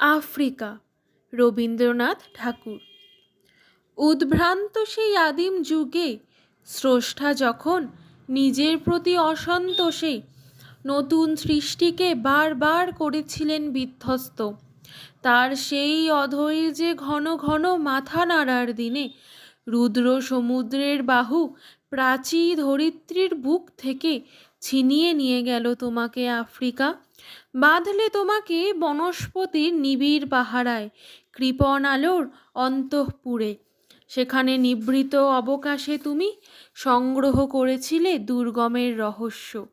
Africa, Rabindranath ঠাকুর। উদ্ভ্রান্ত সেই আদিম যুগে স্রষ্টা যখন নিজের প্রতি অসন্তোষে নতুন সৃষ্টিকে বারবার করেছিলেন বিধ্বস্ত, তার সেই অধৈর্যে ঘন ঘন মাথা নাড়ার দিনে রুদ্র সমুদ্রের বাহু প্রাচী ধরিত্রীর বুক থেকে ছিনিয়ে নিয়ে গেল তোমাকে আফ্রিকা। বাঁধলে তোমাকে বনস্পতির নিবিড় পাহারায়, কৃপণ আলোর অন্তঃপুরে। সেখানে নিবৃত অবকাশে তুমি সংগ্রহ করেছিলে দুর্গমের রহস্য।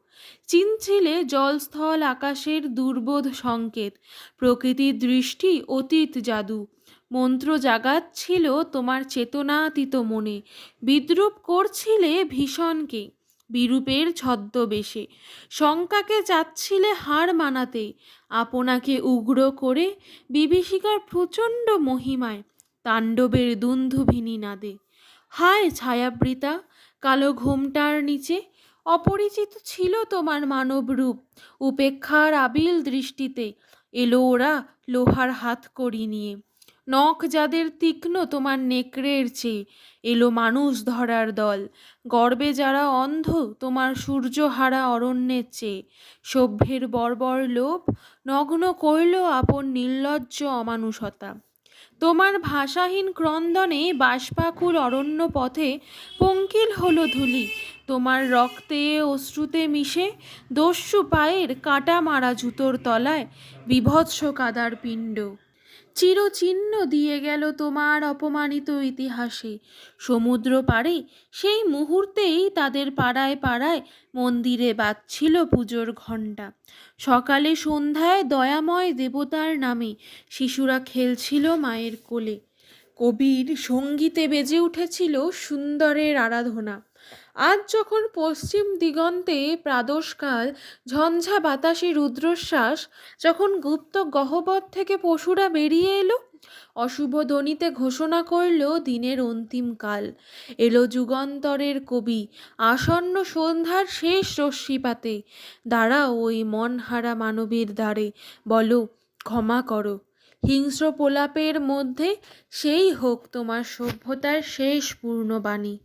চিনছিলে জলস্থল আকাশের দুর্বোধ সংকেত, প্রকৃতির দৃষ্টি অতীত জাদু। মন্ত্র জাগাচ্ছিল তোমার চেতনাতীত মনে, বিদ্রুপ করছিলে ভীষণকে। বিরূপের ছদ্মবেশে। শঙ্কাকে চাচ্ছিলে হার মানাতে, আপনাকে উগ্র করে বিভীষিকার প্রচণ্ড মহিমায় তাণ্ডবের দুন্ধুভিনী নাদে। হায় ছায়াবৃতা, কালো ঘোমটার নিচে, অপরিচিত ছিল তোমার মানব রূপ। উপেক্ষার আবিল দৃষ্টিতে এলো ওরা লোহার হাত করি নিয়ে। নখ যাদের তীক্ষ্ণ তোমার নেকড়ের চেয়ে। এলো মানুষ ধরার দল। গর্বে যারা অন্ধ, তোমার সূর্যহারা অরণ্যের চেয়ে। সভ্যের বর্বর লোভ, নগ্ন করল আপন নির্লজ্জ অমানুষতা। তোমার ভাষাহীন ক্রন্দনে বাষ্পাকুল অরণ্য পথে পঙ্কিল হলো ধুলি। তোমার রক্তে অশ্রুতে মিশে দস্যু পায়ের কাটা মারা জুতোর তলায় বিভৎস কাদার পিণ্ড। চিরচিহ্ন দিয়ে গেল তোমার অপমানিত ইতিহাসে। সমুদ্র পাড়ে সেই মুহূর্তেই তাদের পাড়ায় পাড়ায় মন্দিরে বাজছিল পুজোর ঘণ্টা। সকালে সন্ধ্যায় দয়াময় দেবতার নামে শিশুরা খেলছিল মায়ের কোলে। কবির সঙ্গীতে বেজে উঠেছিল সুন্দরের আরাধনা। আজ যখন পশ্চিম দিগন্তে প্রাদশকাল ঝঞ্ঝা বাতাসে রুদ্রশ্বাস, যখন গুপ্ত গহ্বর থেকে পশুরা বেরিয়ে এলো, অশুভ ধ্বনিতে ঘোষণা করল দিনের অন্তিম কাল। এলো যুগান্তরের কবি, আসন্ন সন্ধ্যার শেষ রশ্মিপাতে। দাঁড়াও ওই মনহারা মানবীর দ্বারে, বলো, ক্ষমা করো। হিংস্র প্রলাপের মধ্যে সেই হোক তোমার সভ্যতার শেষ পূর্ণবাণী।